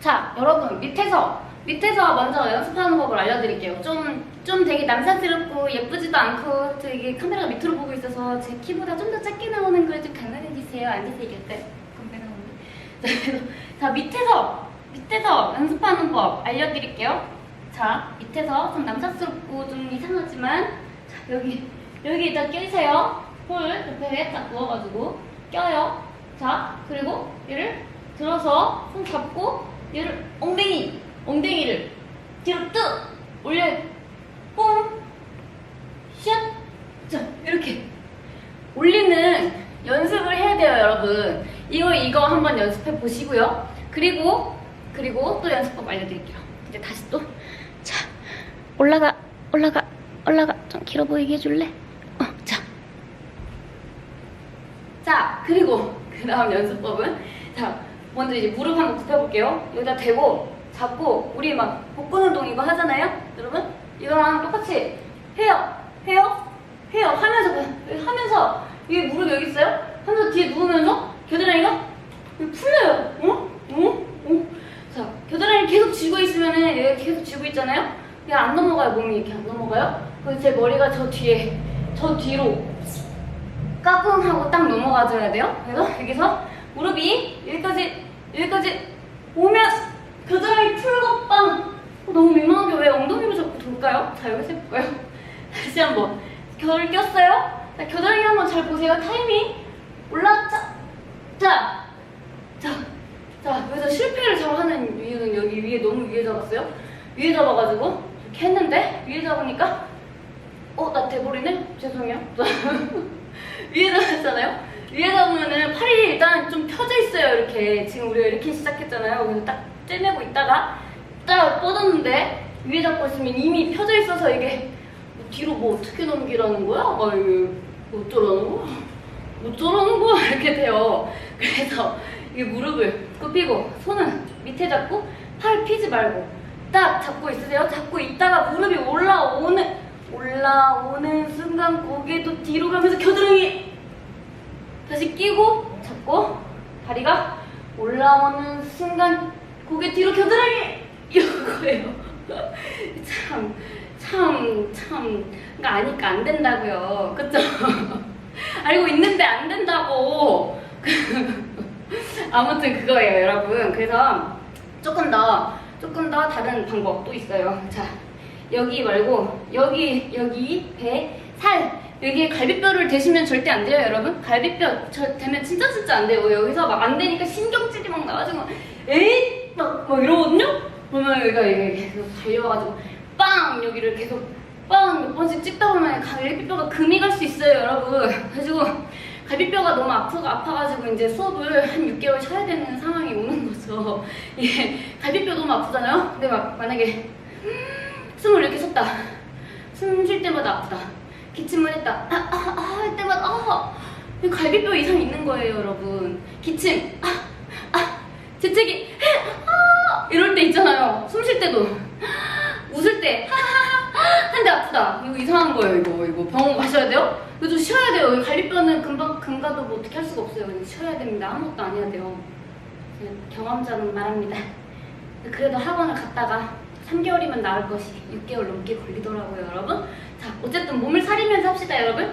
자, 여러분 밑에서 밑에서 먼저 연습하는 법을 알려드릴게요. 좀, 좀 되게 남사스럽고 예쁘지도 않고 되게 카메라가 밑으로 보고 있어서 제 키보다 좀 더 작게 나오는 걸 좀 강간해주세요. 앉아서 얘기할. 자, 밑에서 밑에서 연습하는 법 알려드릴게요. 자, 밑에서 좀 남사스럽고 좀 이상하지만 자, 여기 여기에다 껴주세요. 홀 옆에 딱 누워가지고 껴요. 자, 그리고 얘를 들어서 손 잡고 얘를 엉덩이 엉덩이를 뒤로 뚝 올려 뽕 샷. 자, 이렇게 올리는 연습을 해야 돼요, 여러분. 이거 이거 한번 연습해 보시고요. 그리고 그리고 또 연습법 알려드릴게요. 이제 다시 또 자, 올라가, 올라가, 올라가. 좀 길어 보이게 해줄래? 어, 자. 자, 그리고 그 다음 연습법은 자, 먼저 이제 무릎 한번 굽혀볼게요. 여기다 대고 잡고 우리 막 복근 운동 이거 하잖아요, 여러분? 이거랑 똑같이 해요, 해요, 해요. 하면서 그- 하면서 이게 무릎 여기 있어요? 하면서 뒤에 누우면서 겨드랑이가 풀려요. 어? 어? 어? 자, 겨드랑이 계속 쥐고 있으면은 여기 계속 쥐고 있잖아요? 이게 안 넘어가요, 몸이 이렇게 안 넘어가요? 그래서 제 머리가 저 뒤에, 저 뒤로 까꿍 하고 딱 넘어가줘야 돼요. 그래서 여기서 무릎이 여기까지, 오면 겨드랑이 풀고 빵! 어, 너무 민망하게 왜 엉덩이로 자꾸 돌까요? 자, 여기서 해볼까요? 다시 한번. 겨를 꼈어요? 자, 겨드랑이 한번 잘 보세요. 타이밍. 올라왔자. 자, 자, 자, 여기서 실패를 잘 하는 이유는 여기 위에 너무 위에 잡았어요. 위에 잡아가지고 이렇게 했는데 위에 잡으니까 어, 나 대버리네? 죄송해요. 위에 잡았잖아요. 위에 잡으면은 팔이 일단 있어요. 이렇게 지금 우리가 이렇게 시작했잖아요. 그래서 딱 떼내고 있다가 딱 뻗었는데 위에 잡고 있으면 이미 펴져 있어서 이게 뭐 뒤로 뭐 어떻게 넘기라는 거야? 막 이게 어쩌라는 거야? 어쩌라는 거야? 이렇게 돼요. 그래서 이 무릎을 굽히고 손은 밑에 잡고 팔 피지 말고 딱 잡고 있으세요. 잡고 있다가 무릎이 올라오는 올라오는 순간 고개도 뒤로 가면서 겨드랑이 다시 끼고 잡고 다리가 올라오는 순간 고개 뒤로 겨드랑이 이거예요. 참, 참, 참. 그러니까 아니까 안 된다고요. 그쵸? 알고 있는데 안 된다고. 아무튼 그거예요, 여러분. 그래서 조금 더, 조금 더 다른 방법도 있어요. 자, 여기 말고, 여기, 여기, 배, 살. 여기에 갈비뼈를 대시면 절대 안 돼요, 여러분. 갈비뼈 저 되면 진짜 진짜 안 돼요. 여기서 막 안 되니까 신경질이 막 나가지고, 에이! 막, 막 이러거든요? 그러면 여기가 이게 계속 달려와가지고, 빵! 여기를 계속 빵! 몇 번씩 찍다 보면 갈비뼈가 금이 갈 수 있어요, 여러분. 그래가지고, 갈비뼈가 너무 아프가 아파가지고 이제 수업을 한 6개월 쉬어야 되는 상황이 오는 거죠. 이게 갈비뼈 너무 아프잖아요. 근데 막 만약에 숨을 이렇게 쉬었다. 숨 쉴 때마다 아프다. 기침을 했다. 아, 아, 아, 할 때마다 아. 이 갈비뼈 이상 있는 거예요, 여러분. 기침. 아, 아. 재채기. 아. 이럴 때 있잖아요. 숨 쉴 때도. 웃을 때. 한데 아프다. 이거 이상한 거예요, 이거. 이거 병원 가셔야 돼요? 이거 좀 쉬어야 돼요. 이 갈비뼈는 금방 금가도 뭐 어떻게 할 수가 없어요. 쉬어야 됩니다. 아무것도 안 해야 돼요. 그냥 경험자는 말합니다. 그래도 학원을 갔다가 3개월이면 나을 것이 6개월 넘게 걸리더라고요, 여러분. 자, 어쨌든 몸을 사리면서 합시다, 여러분.